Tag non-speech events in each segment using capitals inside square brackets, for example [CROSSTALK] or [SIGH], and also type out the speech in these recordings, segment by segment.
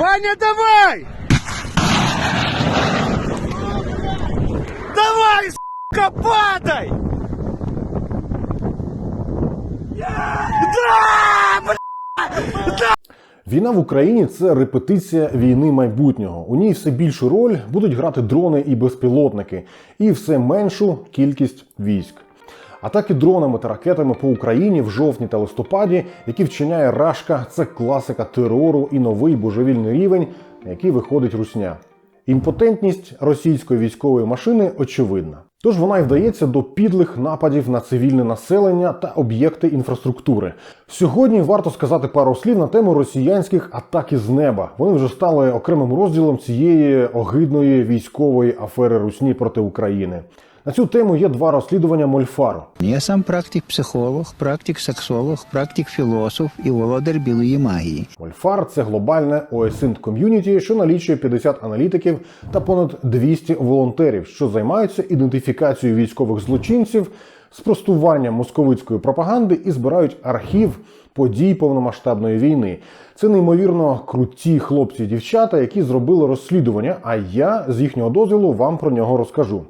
Ваня, давай! Давай, сука, падай! Да, бля! Війна в Україні це репетиція війни майбутнього. У ній все більшу роль будуть грати дрони і безпілотники, і все меншу кількість військ. Атаки дронами та ракетами по Україні в жовтні та листопаді, які вчиняє Рашка, це класика терору і новий божевільний рівень, на який виходить русня. Імпотентність російської військової машини очевидна. Тож вона й вдається до підлих нападів на цивільне населення та об'єкти інфраструктури. Сьогодні варто сказати пару слів на тему росіянських атак із неба. Вони вже стали окремим розділом цієї огидної військової афери Русні проти України. На цю тему є два розслідування Мольфару. Я сам практик-психолог, практик-сексолог, практик-філософ і володар білої магії. Мольфар це глобальне OSINT ком'юніті, що налічує 50 аналітиків та понад 200 волонтерів, що займаються ідентифікацією військових злочинців, спростуванням московицької пропаганди і збирають архів подій повномасштабної війни. Це неймовірно круті хлопці і дівчата, які зробили розслідування. А я з їхнього дозволу вам про нього розкажу.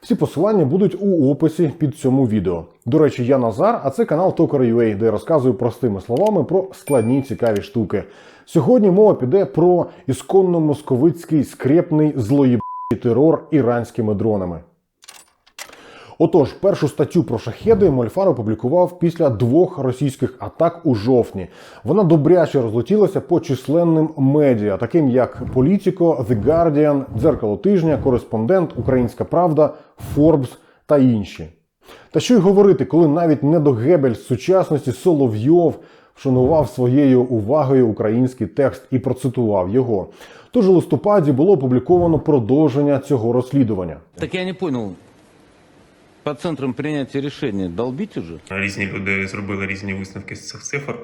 Всі посилання будуть у описі під цьому відео. До речі, я Назар, а це канал Tokar.ua, де я розказую простими словами про складні цікаві штуки. Сьогодні мова піде про ісконно московицький скрепний злоєбний терор іранськими дронами. Отож, першу статтю про шахеди Мольфар опублікував після двох російських атак у жовтні. Вона добряче розлетілася по численним медіа, таким як Політіко, The Guardian, Дзеркало тижня, Кореспондент, Українська Правда, Forbes та інші. Та що й говорити, коли навіть не до Гебель з сучасності Соловйов вшанував своєю увагою український текст і процитував його. Тож у листопаді було опубліковано продовження цього розслідування. Так я не понял. По центрам прийняття рішення долбіть уже? Різні люди зробили різні висновки з цих цифр.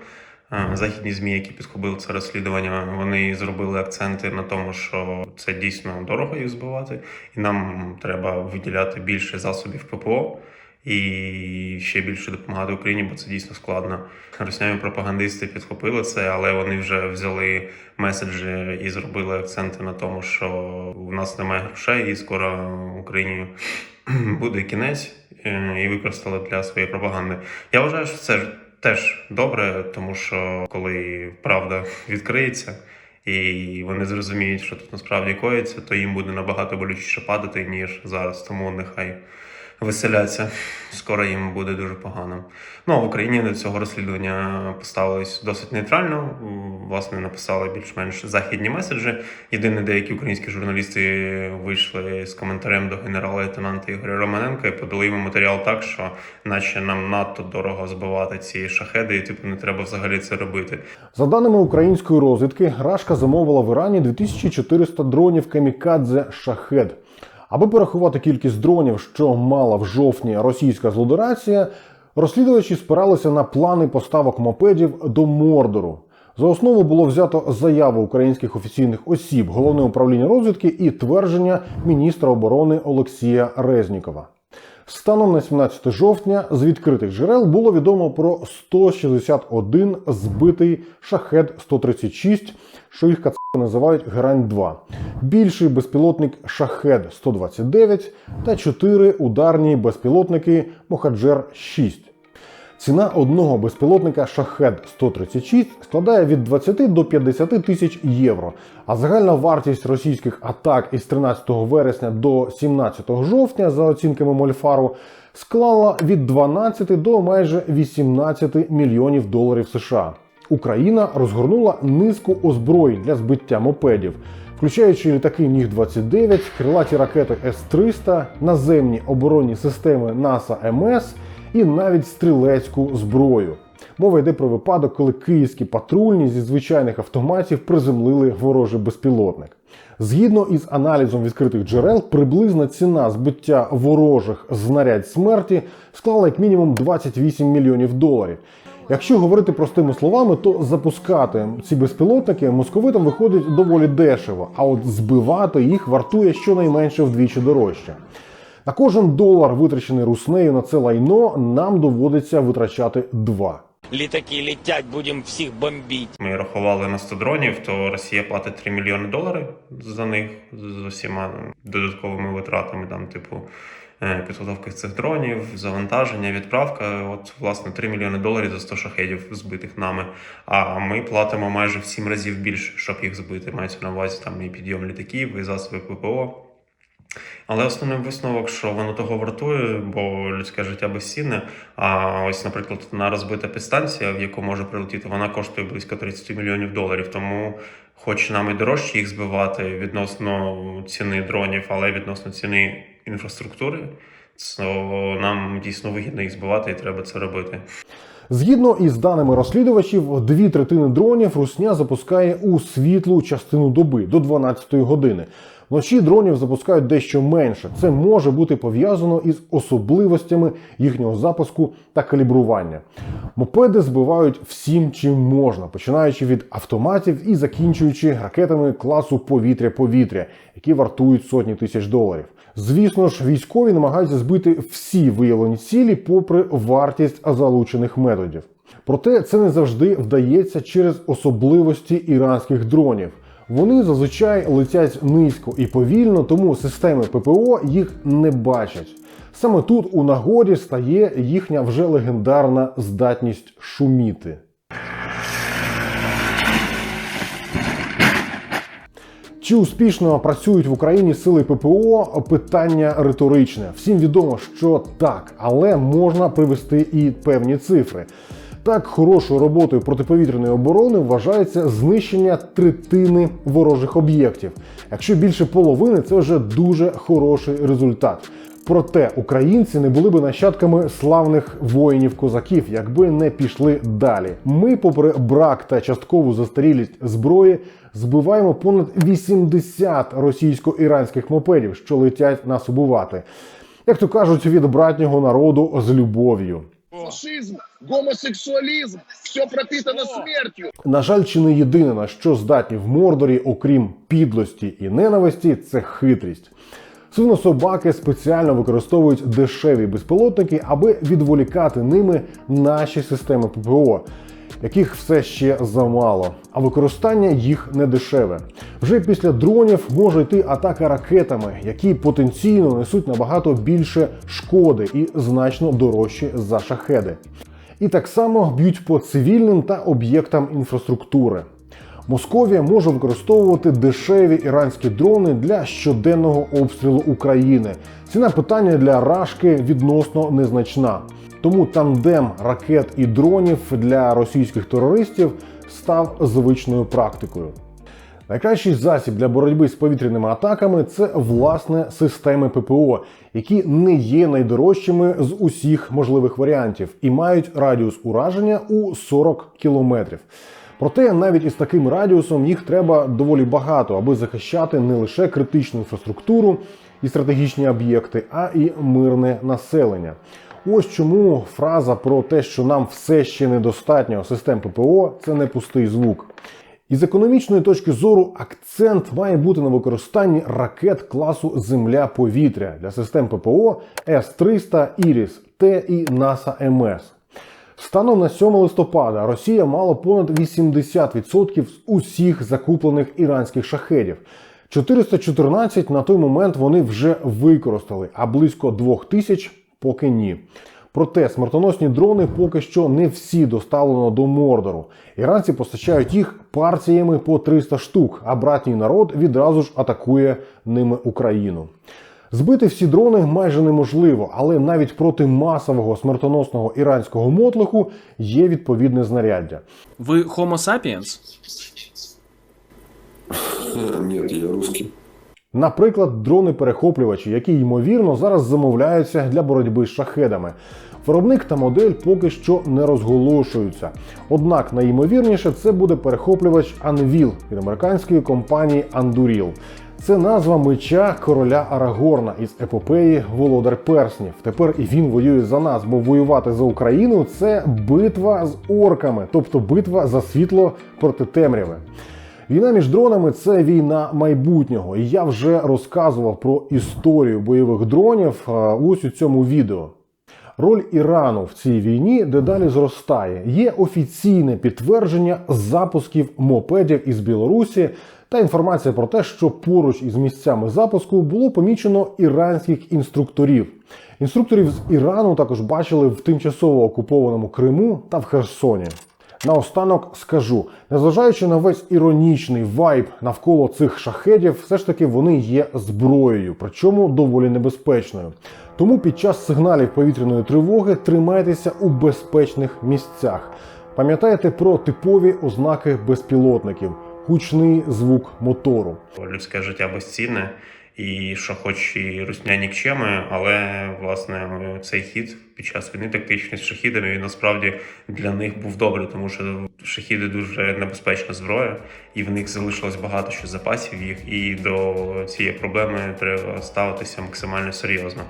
Е, Західні змі, які підхопили це розслідування, вони зробили акценти на тому, що це дійсно дорого їх збивати, і нам треба виділяти більше засобів ППО і ще більше допомагати Україні, бо це дійсно складно. Росняві пропагандисти підхопили це, але вони вже взяли меседжі і зробили акценти на тому, що в нас немає грошей, і скоро Україні [CLEARS THROAT] буде кінець, е, і використали для своєї пропаганди. Я вважаю, що це теж добре, тому що коли правда відкриється. І вони зрозуміють, що тут насправді коїться, то їм буде набагато болючіше падати, ніж зараз. Тому нехай веселяться. Скоро їм буде дуже погано. Ну а в Україні до цього розслідування поставились досить нейтрально. Власне, написали більш-менш західні меседжі. Єдине, деякі українські журналісти вийшли з коментарем до генерала-лейтенанта Ігоря Романенка і подали йому матеріал так, що наче нам надто дорого збивати ці шахеди, і типу не треба взагалі це робити. За даними української розвідки, Рашка замовила в Ірані 2400 дронів камікадзе Шахед. Аби порахувати кількість дронів, що мала в жовтні російська злодерація, розслідувачі спиралися на плани поставок мопедів до Мордору. За основу було взято заяву українських офіційних осіб, головне управління розвідки і твердження міністра оборони Олексія Резнікова. Станом на 17 жовтня з відкритих джерел було відомо про 161 збитий шахет 136, що їх кацапи називають Герань 2, більший безпілотник шахет 129 та 4 ударні безпілотники Мохаджер 6. Ціна одного безпілотника Шахед 136 складає від 20 до 50 тисяч євро. А загальна вартість російських атак із 13 вересня до 17 жовтня, за оцінками Мольфару, склала від 12 до майже 18 мільйонів доларів США. Україна розгорнула низку озброєнь для збиття мопедів, включаючи літаки Міг-29, крилаті ракети С-300, наземні оборонні системи НАСА МС і навіть стрілецьку зброю. Мова йде про випадок, коли київські патрульні зі звичайних автоматів приземлили ворожий безпілотник. Згідно із аналізом відкритих джерел, приблизна ціна збиття ворожих знарядь смерті склала як мінімум 28 мільйонів доларів. Якщо говорити простими словами, то запускати ці безпілотники московитам виходить доволі дешево, а от збивати їх вартує щонайменше вдвічі дорожче. На кожен долар, витрачений руснею на це лайно, нам доводиться витрачати два. Літаки летять, будемо всіх бомбити. Ми рахували на 100 дронів, то Росія платить 3 мільйони доларів за них з усіма додатковими витратами, там, типу, е, підготовки цих дронів, завантаження, відправка. От, власне, 3 мільйони доларів за 100 шахедів збитих нами. А ми платимо майже в 7 разів більше, щоб їх збити. Мається на увазі там і підйом літаків, і засоби ППО. Але основний висновок, що воно того вартує, бо людське життя безцінне. А ось, наприклад, одна розбита підстанція, в яку може прилетіти, вона коштує близько 30 мільйонів доларів. Тому, хоч нам і дорожче їх збивати відносно ціни дронів, але відносно ціни інфраструктури, то нам дійсно вигідно їх збивати і треба це робити. Згідно із даними розслідувачів, дві третини дронів Русня запускає у світлу частину доби до 12 години. Вночі дронів запускають дещо менше. Це може бути пов'язано із особливостями їхнього запуску та калібрування. Мопеди збивають всім, чим можна, починаючи від автоматів і закінчуючи ракетами класу повітря-повітря, які вартують сотні тисяч доларів. Звісно ж, військові намагаються збити всі виявлені цілі, попри вартість залучених методів. Проте це не завжди вдається через особливості іранських дронів. Вони зазвичай летять низько і повільно, тому системи ППО їх не бачать. Саме тут у нагоді стає їхня вже легендарна здатність шуміти. Чи успішно працюють в Україні сили ППО? Питання риторичне. Всім відомо, що так, але можна привести і певні цифри. Так, хорошою роботою протиповітряної оборони вважається знищення третини ворожих об'єктів. Якщо більше половини, це вже дуже хороший результат. Проте українці не були би нащадками славних воїнів-козаків, якби не пішли далі. Ми, попри брак та часткову застарілість зброї, збиваємо понад 80 російсько-іранських мопедів, що летять нас убивати. Як то кажуть, від братнього народу з любов'ю. Фашизм, гомосексуалізм, все пропитано смертю. На жаль, чи не єдине, на що здатні в Мордорі, окрім підлості і ненависті, це хитрість. Свинособаки спеціально використовують дешеві безпілотники, аби відволікати ними наші системи ППО, яких все ще замало. А використання їх не дешеве. Вже після дронів може йти атака ракетами, які потенційно несуть набагато більше шкоди і значно дорожчі за шахеди. І так само б'ють по цивільним та об'єктам інфраструктури. Московія може використовувати дешеві іранські дрони для щоденного обстрілу України. Ціна питання для рашки відносно незначна. Тому тандем ракет і дронів для російських терористів став звичною практикою. Найкращий засіб для боротьби з повітряними атаками це власне системи ППО, які не є найдорожчими з усіх можливих варіантів і мають радіус ураження у 40 кілометрів. Проте навіть із таким радіусом їх треба доволі багато, аби захищати не лише критичну інфраструктуру і стратегічні об'єкти, а і мирне населення. Ось чому фраза про те, що нам все ще недостатньо систем ППО, це не пустий звук. Із економічної точки зору акцент має бути на використанні ракет класу Земля-повітря для систем ППО С-300 Іріс Т і НАСА МС. Станом на 7 листопада Росія мала понад 80% з усіх закуплених іранських шахедів. 414 на той момент вони вже використали, а близько 2000 поки ні. Проте смертоносні дрони поки що не всі доставлено до Мордору. Іранці постачають їх партіями по 300 штук, а братній народ відразу ж атакує ними Україну. Збити всі дрони майже неможливо, але навіть проти масового смертоносного іранського мотлиху є відповідне знаряддя. Вы Homo sapiens? Нет, я русский. Наприклад, дрони-перехоплювачі, які ймовірно зараз замовляються для боротьби з шахедами. Виробник та модель поки що не розголошуються. Однак найімовірніше це буде перехоплювач Anvil від американської компанії Anduril. Це назва меча короля Арагорна із епопеї Володар Перснів. Тепер і він воює за нас, бо воювати за Україну це битва з орками, тобто битва за світло проти темряви. Війна між дронами це війна майбутнього, і я вже розказував про історію бойових дронів е, ось у цьому відео. Роль Ірану в цій війні дедалі зростає. Є офіційне підтвердження запусків мопедів із Білорусі та інформація про те, що поруч із місцями запуску було помічено іранських інструкторів. Інструкторів з Ірану також бачили в тимчасово окупованому Криму та в Херсоні. Наостанок скажу, незважаючи на весь іронічний вайб навколо цих шахедів, все ж таки вони є зброєю, причому доволі небезпечною. Тому під час сигналів повітряної тривоги тримайтеся у безпечних місцях. Пам'ятайте про типові ознаки безпілотників, гучний звук мотору. Людське життя безцінне, і що хоч і русня нікчеми, але власне цей хід під час війни тактичний з шахідами він насправді для них був добрий, тому що шахіди дуже небезпечна зброя, і в них залишилось багато що запасів їх. І до цієї проблеми треба ставитися максимально серйозно.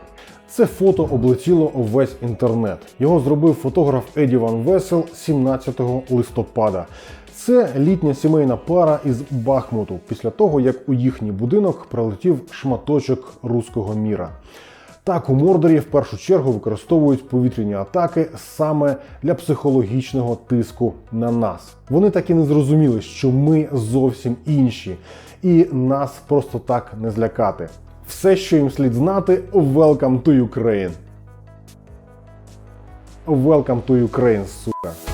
Це фото облетіло увесь інтернет. Його зробив фотограф Еді Ван Весел 17 листопада. Це літня сімейна пара із Бахмуту після того, як у їхній будинок прилетів шматочок руського міра. Так, у Мордорі в першу чергу використовують повітряні атаки саме для психологічного тиску на нас. Вони так і не зрозуміли, що ми зовсім інші, і нас просто так не злякати. Все, що їм слід знати, welcome to Ukraine. Welcome to Ukraine, сука.